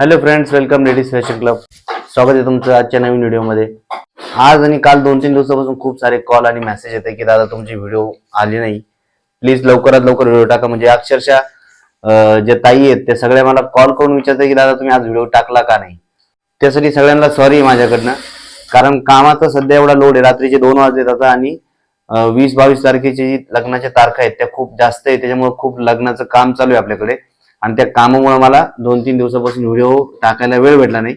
Hello friends welcome ladies fashion club स्वागत आहे तुमचं आजच्या नवीन व्हिडिओमध्ये. आज आणि काल दोन तीन दिवसापासून खूप सारे कॉल आणि मेसेज येते की दादा तुमची व्हिडिओ आली नाही. प्लीज लवकरात लवकर व्हिडिओ टाका. म्हणजे अक्षरशः जे ताई आहेत ते सगळे मला कॉल करून विचारते की दादा तुम्ही आज व्हिडिओ टाकला का नाही? त्यासाठी सगळ्यांना सॉरी माझ्याकडनं. कारण कामाचा सध्या एवढा लोड आहे. रात्रीचे दोन वाजले जातात आणि वीस बावीस तारखेची जी लग्नाच्या तारखा आहेत त्या खूप जास्त आहे त्याच्यामुळे खूप लग्नाचं काम चालू आहे आपल्याकडे. आणि त्या कामामुळे मला दोन तीन दिवसापासून व्हिडिओ टाकायला वेळ भेटला नाही.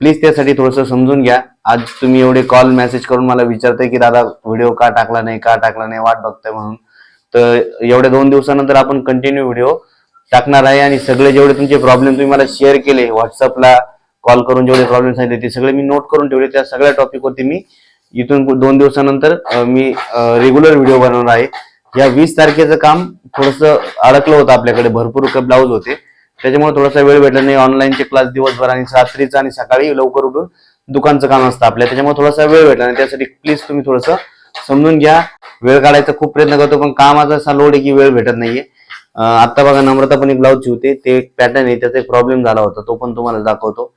प्लीज त्यासाठी थोडंसं समजून घ्या. आज तुम्ही एवढे कॉल मेसेज करून मला विचारताय की दादा व्हिडिओ का टाकला नाही? का टाकला नाही? वाट बघताय म्हणून. तर एवढ्या दोन दिवसानंतर आपण कंटिन्यू व्हिडिओ टाकणार आहे आणि सगळे जेवढे तुमचे प्रॉब्लेम तुम्ही मला शेअर केले व्हॉट्सअपला कॉल करून जेवढे प्रॉब्लेम सांगितले ते सगळे मी नोट करून ठेवले. त्या सगळ्या टॉपिकवरती मी इथून दोन दिवसानंतर मी रेग्युलर व्हिडिओ बनवणार आहे. या वीस तारखेचं काम थोडस अडकलं होतं आपल्याकडे भरपूर ब्लाऊज होते. त्याच्यामुळे थोडासा वेळ भेटला नाही. ऑनलाईनचे क्लास दिवसभर आणि रात्रीचा आणि सकाळी लवकर उठून दुकानचं काम असतं आपल्या. त्याच्यामुळे थोडासा वेळ भेटला नाही. त्यासाठी प्लीज तुम्ही थोडंसं समजून घ्या. वेळ काढायचा खूप प्रयत्न करतो पण कामाचा असा लोड आहे की वेळ भेटत नाहीये. आता बघा नम्रता पण एक ब्लाऊज शिवते ते एक पॅटर्न आहे. त्याचा एक प्रॉब्लेम झाला होता. तो पण तुम्हाला दाखवतो.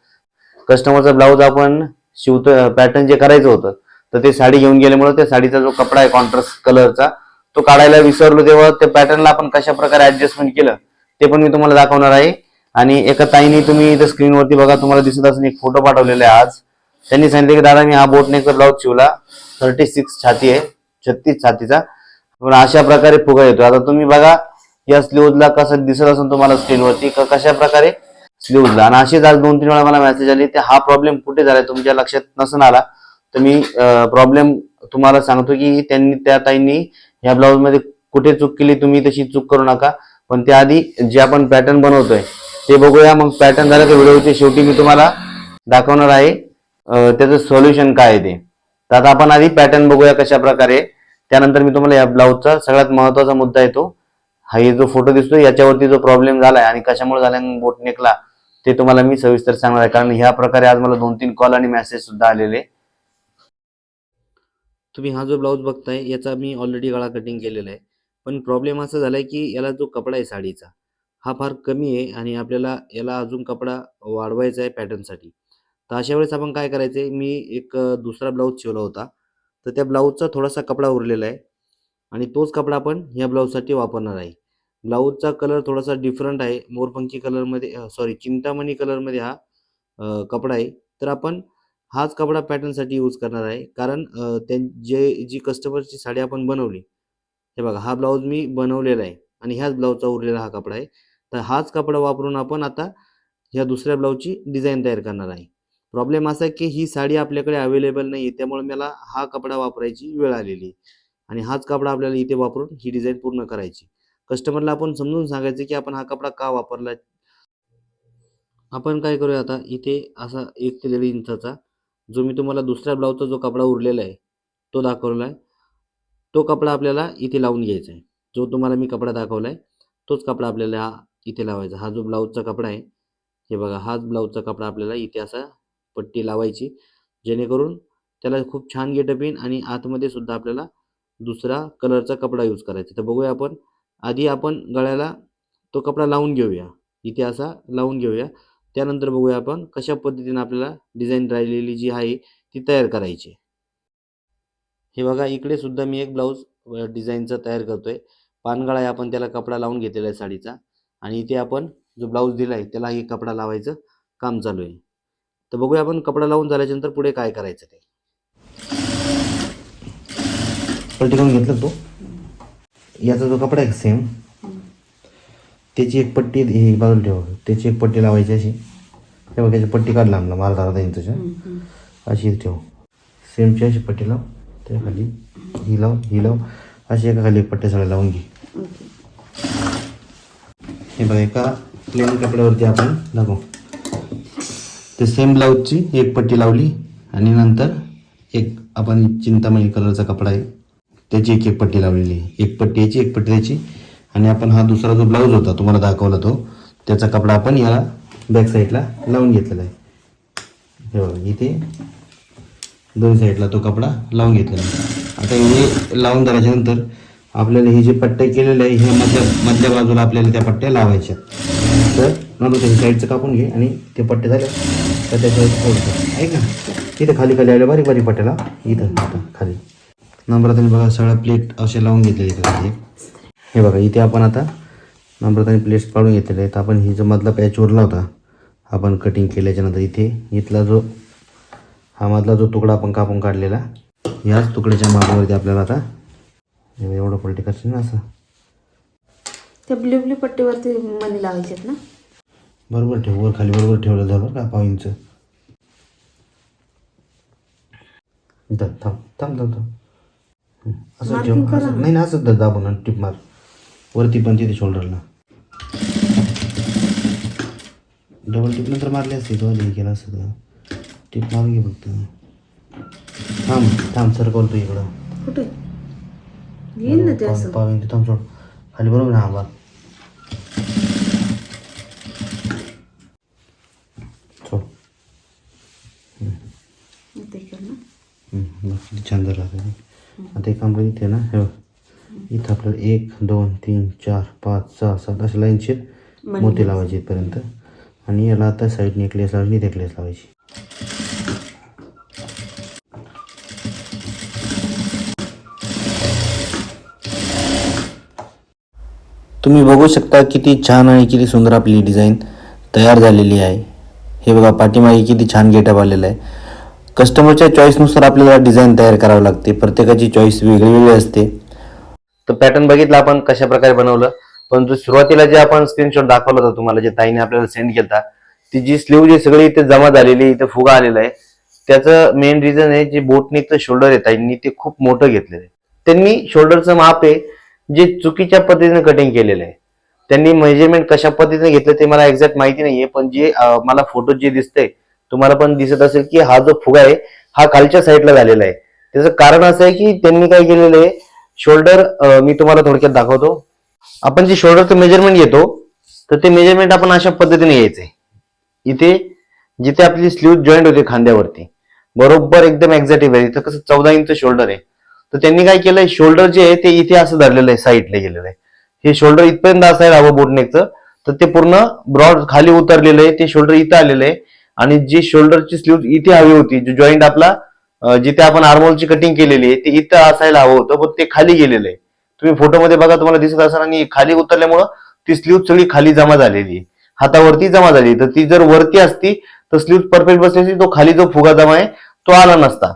कस्टमरचा ब्लाऊज आपण शिवतो पॅटर्न जे करायचं होतं तर ते साडी घेऊन गेल्यामुळे त्या साडीचा जो कपडा आहे कॉन्ट्रास्ट कलरचा तो काढायला विसरलो तेव्हा त्या पॅटर्नला आपण कशा प्रकारे ऍडजस्टमेंट केलं ते पण मी तुम्हाला दाखवणार आहे. आणि एका ताईने तुम्ही इथं स्क्रीनवरती बघा तुम्हाला दिसत असेल एक फोटो पाठवलेला आहे आज. त्यांनी सांगितले की दादा मी हा बोट बोटनेकचा ब्लाउज शिवला. थर्टी सिक्स छाती आहे छत्तीस छातीचा. पण अशा प्रकारे फुगा येतो आता तुम्ही बघा या स्लीवला कसं दिसत असून तुम्हाला स्क्रीनवरती कशा प्रकारे स्लीवला आणि अशीच आज दोन तीन वेळा मला मेसेज आली ते हा प्रॉब्लेम कुठे झालाय? तुमच्या लक्षात नसून आला. तर मी प्रॉब्लेम तुम्हाला सांगतो की त्यांनी त्या ताईंनी या ब्लाऊजमध्ये कुठे चूक केली तुम्ही तशी चूक करू नका. पण त्याआधी जे आपण पॅटर्न बनवतोय ते बघूया. मग पॅटर्न झाला तर व्हिडिओच्या शेवटी मी तुम्हाला दाखवणार आहे त्याचं सोल्युशन काय आहे ते. तर आता आपण आधी पॅटर्न बघूया कशा प्रकारे. त्यानंतर मी तुम्हाला या ब्लाऊजचा सगळ्यात महत्त्वाचा मुद्दा येतो. हा हे जो फोटो दिसतो याच्यावरती जो प्रॉब्लेम झालाय आणि कशामुळे झालाय बोट नेकला ते तुम्हाला मी सविस्तर सांगणार आहे. कारण ह्या प्रकारे आज मला दोन तीन कॉल आणि मेसेज सुद्धा आलेले. तुम्ही हा जो ब्लाऊज बघताय याचा मी ऑलरेडी गळा कटिंग केलेला आहे. पण प्रॉब्लेम असा झालाय की याला जो कपडा आहे साडीचा हा फार कमी आहे आणि आपल्याला याला अजून कपडा वाढवायचा आहे पॅटर्नसाठी तर अशा वेळेस आपण काय करायचं आहे मी एक दुसरा ब्लाऊज शिवला होता. तर त्या ब्लाऊजचा थोडासा कपडा उरलेला आहे आणि तोच कपडा आपण ह्या ब्लाऊजसाठी वापरणार आहे. ब्लाऊजचा कलर थोडासा डिफरंट आहे. मोरपंखी कलरमध्ये सॉरी चिंतामणी कलरमध्ये हा कपडा आहे. तर आपण हाच कपडा पॅटर्नसाठी यूज करणार आहे. कारण त्यांचे त्यां जे जी कस्टमरची साडी आपण बनवली हे बघा हा ब्लाऊज मी बनवलेला आहे आणि ह्याच ब्लाऊजचा उरलेला हा कपडा आहे. तर हाच कपडा वापरून आपण आता ह्या दुसऱ्या ब्लाऊजची डिझाईन तयार करणार आहे. प्रॉब्लेम असा आहे की ही साडी आपल्याकडे अवेलेबल नाही आहे त्यामुळे मला हा कपडा वापरायची वेळ आलेली आहे. आणि हाच कपडा आपल्याला इथे वापरून ही डिझाईन पूर्ण करायची. कस्टमरला आपण समजून सांगायचं की आपण हा कपडा का वापरला आपण काय करूया आता इथे असा एक ते दीड इंचाचा जो मी तुम्हाला दुसऱ्या ब्लाऊजचा जो कपडा उरलेला आहे तो दाखवला आहे तो कपडा आपल्याला इथे लावून घ्यायचा आहे. जो तुम्हाला मी कपडा दाखवला आहे तोच कपडा आपल्याला हा इथे लावायचा. हा जो ब्लाऊजचा कपडा आहे हे बघा हाच ब्लाऊजचा कपडा आपल्याला इथे असा पट्टी लावायची जेणेकरून त्याला खूप छान गेटअप येईन आणि आतमध्ये सुद्धा आपल्याला दुसरा कलरचा कपडा यूज करायचा तर बघूया आपण. आधी आपण गळ्याला तो कपडा लावून घेऊया. इथे असा लावून घेऊया. त्यानंतर बघूया आपण कशा पद्धतीने आपल्याला डिझाईन राहिलेली जी आहे ती तयार करायची. हे बघा इकडे सुद्धा मी एक ब्लाऊज डिझाईनचा तयार करतोय. पानगळा आहे आपण त्याला कपडा लावून घेतलेला आहे साडीचा. आणि इथे आपण जो ब्लाऊज दिला आहे त्याला हे कपडा लावायचं काम चालू आहे. तर बघूया आपण कपडा लावून झाल्याच्यानंतर पुढे काय करायचं ते. पलटी करून घेतलं तो? याचा जो कपडा आहे सेम त्याची एक पट्टी ही बाजूला ठेव. त्याची एक पट्टी लावायची अशी. हे बघ त्याची पट्टी काढ लांबला माल अर्धा इंचच्या अशी ठेव. सेमची अशी पट्टी लाव. त्या खाली ही लाव ही लाव. अशी एका खाली पट्ट्या सगळ्या लावून घे. हे बघा एका प्लेन कपड्यावरती आपण दाखव ते सेम ब्लाऊजची एक पट्टी लावली आणि नंतर एक आपण चिंतामणी कलरचा कपडा आहे. त्याची एक एक पट्टी लावलेली एक पट्टी याची एक पट्टी त्याची. आणि आपण हा दुसरा जो ब्लाऊज होता तुम्हाला दाखवला तो त्याचा कपडा आपण याला बॅक साईडला लावून घेतलेला आहे. हे बघा इथे दोन साईडला तो कपडा लावून घेतलेला आहे. आता हे लावून झाल्याच्यानंतर आपल्याला हे जे पट्टे केलेले आहे हे मधल्या मधल्या बाजूला आपल्याला त्या पट्ट्या लावायच्या. तर नंतर त्याच्या साईडचं कापून घे आणि ते पट्टे झाले तर त्याच्यावर फोडतो ऐक ना इथं खाली खाली आले बारीक बारीक पट्ट्याला. इथं इथं खाली. नम्रताने बघा सगळ्या प्लेट असे लावून घेतले इथं हे बघा इथे आपण आता नम्रताने प्लेट्स काढून घेतलेले आहेत आपण ही जो मधला पॅच उरला होता आपण कटिंग केल्याच्यानंतर इथे इथला जो हा मधला जो तुकडा आपण कापून काढलेला याच तुकड्याच्या मापावरती आपल्याला आता एवढं पलटी करशील ना असं? त्या ब्ल्यू ब्ल्यू पट्टीवरती मणी लावायचे ना? बरोबर ठेव वर खाली बरोबर ठेवलं झालं का पाव इंच. थांब थांब थांब थांब. असं ठेव असं नाही ना असंच दा- दाबून टिप मार. वरती पण तिथे शोल्डरला डबल टिप नंतर मारली असते तो आधी केला असतं. टिप मारून घे फक्त. थांब थांब सरकवल तू इकडं. कुठे? येईल ना ते पाव असं. इंच थांब सोड. खाली बरोबर हा सोड. ते ना. किती छान झालं आता. ते. आता एक काम इथे ना हे बघ. इथं आपल्याला एक दोन तीन चार पाच सहा सात अशा लाईनचे मोती लावायचे इथपर्यंत. आणि याला आता साईड नेकलेस लावायची नेकलेस लावायची. तुम्ही बघू शकता किती छान आणि किती सुंदर आपली डिझाईन तयार झालेली आहे. हे बघा पाठीमागे किती छान गेटअप आलेला आहे. कस्टमरच्या चॉईसनुसार आपल्याला डिझाईन तयार करावं लागते. प्रत्येकाची चॉईस वेगळी वेगळी असते. तर पॅटर्न बघितला आपण कशा प्रकारे बनवलं. पण जो सुरुवातीला जे आपण स्क्रीनशॉट दाखवला होता तुम्हाला जे ताईने आपल्याला सेंड केला ती जी स्लीव जी सगळी इथे जमा झालेली इथे फुगा आलेला आहे त्याचं मेन रिझन आहे जे बोटनीचं शोल्डर आहे ताईंनी ते खूप मोठं घेतलेलं आहे. त्यांनी शोल्डरचं माप आहे जे चुकीच्या पद्धतीने कटिंग केलेलं आहे. त्यांनी मेजरमेंट कशा पद्धतीने घेतलं ते मला एक्झॅक्ट माहिती नाहीये पण जे मला फोटो जे दिसतंय तुम्हाला पण दिसत असेल की हा जो फुगा आहे हा खालच्या साईडला झालेला आहे. त्याचं कारण असं आहे की त्यांनी काय केलेलं आहे शोल्डर मी तुम्हाला थोडक्यात दाखवतो. आपण जे शोल्डरचं मेजरमेंट घेतो तर ते मेजरमेंट आपण अशा पद्धतीने घ्यायचंय इथे जिथे आपली स्लीव जॉईंट होते खांद्यावरती. बरोबर एकदम एक्झॅक्टिव्ह आहे. इथं कसं चौदा इंच शोल्डर आहे. तर त्यांनी काय केलंय? शोल्डर जे आहे ते इथे असं धरलेलं आहे साईडला गेलेलं आहे. हे शोल्डर इथपर्यंत असायला हवं बोटनेकचं तर ते पूर्ण ब्रॉड खाली उतरलेलं आहे. ते शोल्डर इथं आलेलं आहे. आणि जी शोल्डरची स्लीव इथे हवी होती जो जॉईंट आपला जिथे आपण आर्मोलची कटिंग केलेली आहे ते इथं असायला हवं होतं पण ते खाली गेलेलं आहे. तुम्ही फोटोमध्ये बघा तुम्हाला दिसत असाल आणि खाली उतरल्यामुळं ती स्लीव सगळी खाली जमा झालेली आहे. हातावरती जमा झाली तर ती जर वरती असती तर स्लीव परफेक्ट बसली तो खाली जो फुगा जमा आहे तो आला नसता.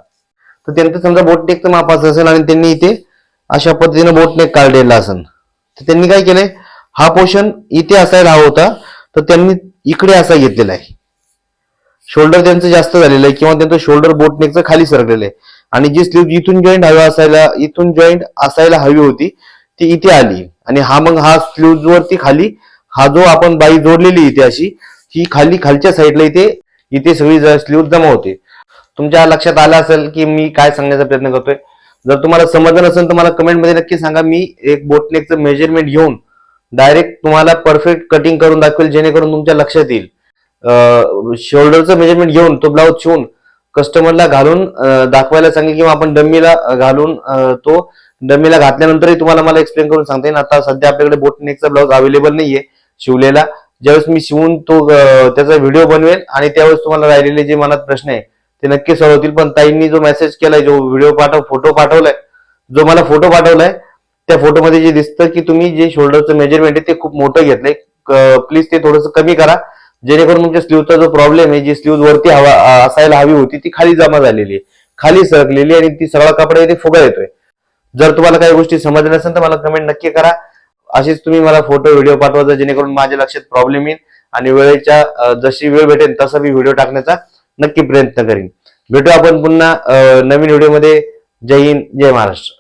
तर त्यांचं समजा बोटनेकचं तर असं असेल आणि त्यांनी इथे अशा पद्धतीने बोटनेक काढलेला असेल. तर त्यांनी काय केलंय? हा पोर्शन इथे असायला हवा होता तर त्यांनी इकडे असा घेतलेला आहे. शोल्डर त्यांचं जास्त झालेलं आहे किंवा त्यांचं शोल्डर बोटनेकचं खाली सरकलेलं आहे. आणि जी स्लीव इथून जॉईंट हवी असायला इथून जॉईंट असायला हवी होती ती इथे आली. आणि हा मग हा स्लीव वरती खाली हा जो आपण बाई जोडलेली इथे अशी ही खाली खालच्या साईडला इथे इथे सगळी स्लीव जमा होते. तुमच्या लक्षात आलं असेल की मी काय सांगण्याचा प्रयत्न करतोय? जर तुम्हाला समजलं नसेल तर मला कमेंटमध्ये नक्की सांगा. मी एक बोटनेकचं मेजरमेंट घेऊन डायरेक्ट तुम्हाला परफेक्ट कटिंग करून दाखवेल जेणेकरून तुमच्या लक्षात येईल. शोल्डरचं मेजरमेंट घेऊन तो ब्लाऊज शिवून कस्टमरला घालून दाखवायला सांगेल किंवा आपण डम्मीला घालून तो डम्मीला घातल्यानंतरही तुम्हाला मला एक्सप्लेन करून सांगता येईल. आता सध्या आपल्याकडे बोटनेकचा ब्लाऊज अवेलेबल नाहीये शिवलेला. ज्यावेळेस मी शिवून तो त्याचा व्हिडिओ बनवेल आणि त्यावेळेस तुम्हाला राहिलेले जे मनात प्रश्न आहे ते नक्की सॉल्व्ह होतील. पण ताईंनी जो मेसेज केलाय जो व्हिडिओ पाठव फोटो पाठवलाय जो मला फोटो पाठवलाय त्या फोटोमध्ये जे दिसतं की तुम्ही जे शोल्डरचं मेजरमेंट आहे ते खूप मोठं घेतलंय. प्लीज ते थोडंसं कमी करा. जेणेकरून तुमच्या स्लीवचा जो प्रॉब्लेम आहे जी स्लीव वरती हवा असायला हवी होती ती खाली जमा झालेली आहे. खाली सरकलेली आणि ती सगळा कपडा इथे फुगा येतोय. जर तुम्हाला काही गोष्टी समजल्या नसेल तर मला कमेंट नक्की करा. अशीच तुम्ही मला फोटो व्हिडिओ पाठवायचा जेणेकरून माझ्या लक्षात प्रॉब्लेम येईल आणि वेळेच्या जशी वेळ भेटेल तसा मी व्हिडिओ टाकण्याचा नक्की प्रयत्न करीन. भेटू आपण पुन्हा नवीन व्हिडिओमध्ये जय हिंद जय महाराष्ट्र.